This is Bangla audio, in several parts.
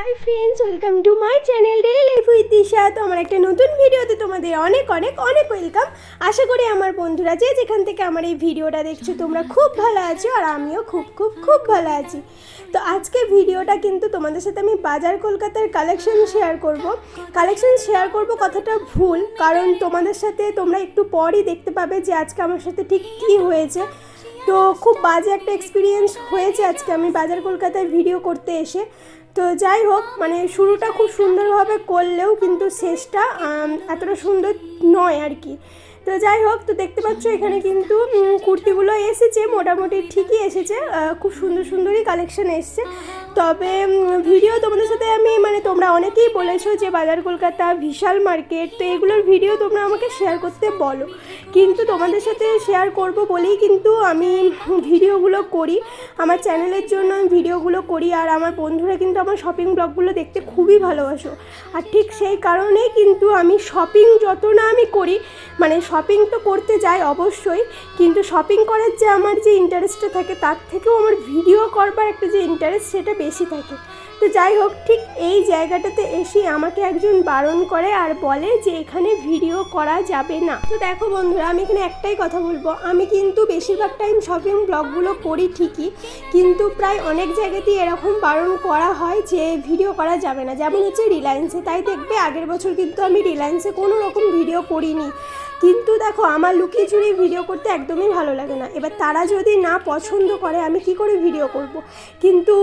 Hi friends welcome to my channel daily life with Disha তো আমার একটা নতুন ভিডিওতে তোমাদের অনেক অনেক অনেক ওয়েলকাম আশা করি আমার বন্ধুরা যে যেখান থেকে আমার এই ভিডিওটা দেখছ, তোমরা খুব ভালো আছো আর আমিও খুব খুব খুব ভালো আছি। তো আজকে ভিডিওটা কিন্তু তোমাদের সাথে আমি বাজার কলকাতার কালেকশন শেয়ার করব। কালেকশন শেয়ার করব কথাটা ভুল, কারণ তোমাদের সাথে তোমরা একটু পরই দেখতে পাবে যে আজকে আমার সাথে ঠিক কী হয়েছে। তো খুব বাজে একটা এক্সপিরিয়েন্স হয়েছে আজকে আমি বাজার কলকাতায় ভিডিও করতে এসে। তো যাই হোক মানে শুরুটা খুব সুন্দরভাবে করলেও কিন্তু শেষটা এতটা সুন্দর নয় আর কি। তো যাই হোক, তো দেখতে পাচ্ছ এখানে কিন্তু কুর্তিগুলো এসেছে, মোটামুটি ঠিকই এসেছে। খুব সুন্দর সুন্দরই কালেকশন এসছে। তবে ভিডিও তোমাদের সাথে আমি মানে তোমরা অনেকেই বলেছ যে বাজার কলকাতা, বিশাল মার্কেট, তো এগুলোর ভিডিও তোমরা আমাকে শেয়ার করতে বলো। কিন্তু তোমাদের সাথে শেয়ার করব বলেই কিন্তু আমি ভিডিওগুলো করি। আমার চ্যানেলের জন্য আমি ভিডিওগুলো করি, আর আমার বন্ধুরা কিন্তু আমার শপিং ব্লগগুলো দেখতে খুবই ভালোবাসো। আর ঠিক সেই কারণেই কিন্তু আমি শপিং যত না আমি করি মানে শপিং তো করতে যাই অবশ্যই, কিন্তু শপিং করার যে আমার যে ইন্টারেস্টটা থাকে, তার থেকেও আমার ভিডিও করবার একটা যে ইন্টারেস্ট সেটা বেশি থাকে। তো যাই হোক, ঠিক এই জায়গাটাতে এসে আমাকে একজন বারণ করে আর বলে যে এখানে ভিডিও করা যাবে না। তো দেখো বন্ধুরা, আমি এখানে একটাই কথা বলব। আমি কিন্তু বেশিরভাগ টাইম শপিং ব্লগগুলো করি ঠিকই, কিন্তু প্রায় অনেক জায়গাতেই এরকম বারণ করা হয় যে ভিডিও করা যাবে না। যেমন হচ্ছে রিলায়েন্সে, তাই দেখবে আগের বছর কিন্তু আমি রিলায়েন্সে কোনো রকম ভিডিও করিনি। কিন্তু দেখো, আমার লুকিয়ে চুরিয়ে ভিডিও করতে একদমই ভালো লাগে না। এবার তারা যদি না পছন্দ করে, আমি কি করে ভিডিও করব। কিন্তু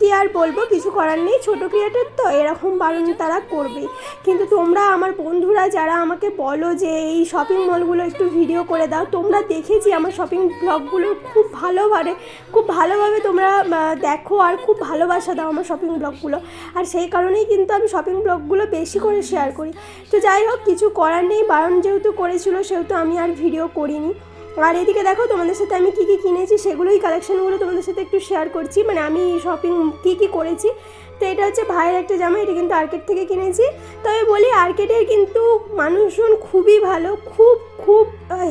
কি আর বলব? কিছু করার নেই, ছোটো ক্রিয়েটার তো, এরকম বারণ তারা করবেই। কিন্তু তোমরা আমার বন্ধুরা, যারা আমাকে বলো যে এই শপিং মলগুলো একটু ভিডিও করে দাও, তোমরা দেখেছি আমার শপিং ব্লগগুলো খুব ভালোভাবে খুব ভালোভাবে তোমরা দেখো আর খুব ভালোবাসা দাও আমার শপিং ব্লগগুলো আর সেই কারণেই কিন্তু আমি শপিং ব্লগগুলো বেশি করে শেয়ার করি। তো যাই হোক, কিছু করার নেই, বারণ যেহেতু করেছিল সেহেতু আমি আর ভিডিও করিনি। আর এদিকে দেখো তোমাদের সাথে আমি কী কী কিনেছি, সেগুলোই কালেকশানগুলো তোমাদের সাথে একটু শেয়ার করছি। মানে আমি শপিং কী কী করেছি তো এটা হচ্ছে ভাইয়ের একটা জামা এটা কিন্তু আর্কেট থেকে কিনেছি। তবে বলি আর্কেটের কিন্তু মানুষজন খুবই ভালো, খুব খুব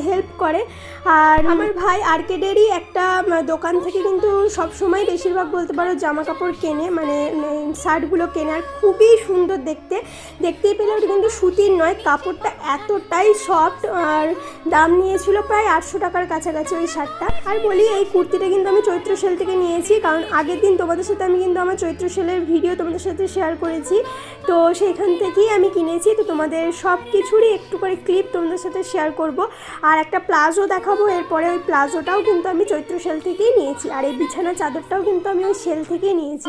হেল্প করে। আর আমার ভাই আর্কেডেরই একটা দোকান থেকে কিন্তু সব সময় বেশিরভাগ বলতে পারো জামা কাপড় কেনে মানে শার্টগুলো কেনে। আর খুবই সুন্দর দেখতে। দেখতেই পেলে ওটা কিন্তু সুতির নয়, কাপড়টা এতটাই সফট আর দাম নিয়েছিল প্রায় আটশো টাকার কাছাকাছি ওই শার্টটা। আর বলি এই কুর্তিটা কিন্তু আমি চৈত্র সেল থেকে নিয়েছি, কারণ আগের দিন তোমাদের সাথে আমি কিন্তু আমার চৈত্র সেলের ভিডিও তোমাদের সাথে শেয়ার করেছি। তো সেইখান থেকেই আমি কিনেছি। তো তোমাদের সব কিছুরই একটু করে ক্লিপ তোমাদের সাথে শেয়ার করব। আর একটা প্লাজো দেখাবো। এরপরে ওই প্লাজোটাও কিন্তু আমি চৈত্র সেল থেকেই নিয়েছি। আর এই বিছানা চাদরটাও কিন্তু আমি ওই সেল থেকেই নিয়েছি।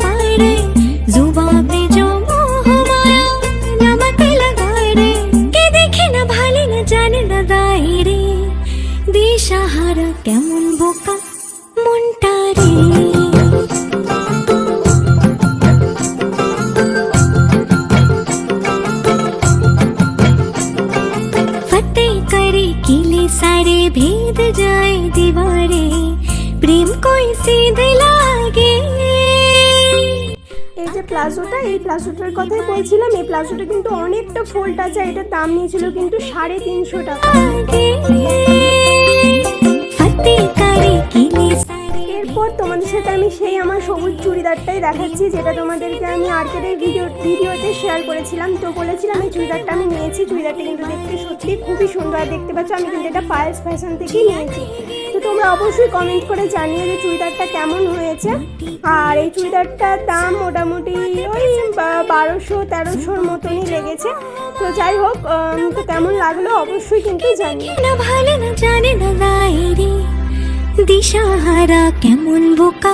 सारे भेद जाए दीवारे प्रेम कोई सीधे লাগে। এই যে প্লাজোটা এই প্লাজোটার কথাই বলছিলাম এই প্লাজোটা কিন্তু অনেকটা ফোল্ড আছে এটা দাম নিয়েছিল কিন্তু সাড়ে তিনশো টাকা। আমি সেই আমার সবুজ চুড়িদারটাই দেখাচ্ছি, যেটা তোমাদেরকে আমি আর্কেডের ভিডিও, ভিডিওতে শেয়ার করেছিলাম। তো বলেছিলাম, এই চুড়িদারটা আমি নিয়েছি। চুড়িদারটা কিন্তু দেখতে সত্যি খুবই সুন্দর। দেখতে পাচ্ছ, আমি কিন্তু এটা পায়েস ফ্যাশন থেকেই নিয়েছি। তো তোমরা অবশ্যই কমেন্ট করে জানিয়ে যে চুড়িদারটা কেমন হয়েছে। আর এই চুড়িদারটার দাম মোটামুটি ওই বারোশো, তেরোশোর মতনই লেগেছে। তো যাই হোক তো কেমন লাগল অবশ্যই কিন্তু জানি না ভালো না জানে না দিশাহারা কেমন বোকা।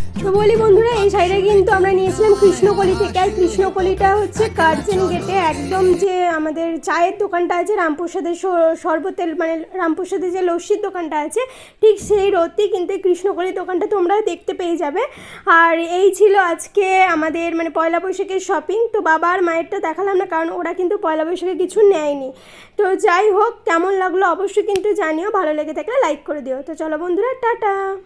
বলি বন্ধুরা, এই শাড়িটা কিন্তু আমরা নিয়েছিলাম কৃষ্ণকলি থেকে। আর কৃষ্ণকলিটা হচ্ছে কার্জন গেটে একদম যে আমাদের চায়ের দোকানটা আছে, রামপ্রসাদের স- শরবতের মানে রামপ্রসাদের যে লস্যির দোকানটা আছে, ঠিক সেই রোডতেই কিন্তু এই কৃষ্ণকলির দোকানটা তোমরা দেখতে পেয়ে যাবে। আর এই ছিল আজকে আমাদের মানে পয়লা বৈশাখের শপিং তো বাবা আর মায়েরটা দেখালাম না, কারণ ওরা কিন্তু পয়লা বৈশাখে কিছু নেয়নি। তো যাই হোক, কেমন লাগল অবশ্যই কিন্তু জানিও, ভালো লেগে থাকলে লাইক করে দিও। তো চলো বন্ধুরা, টাটা!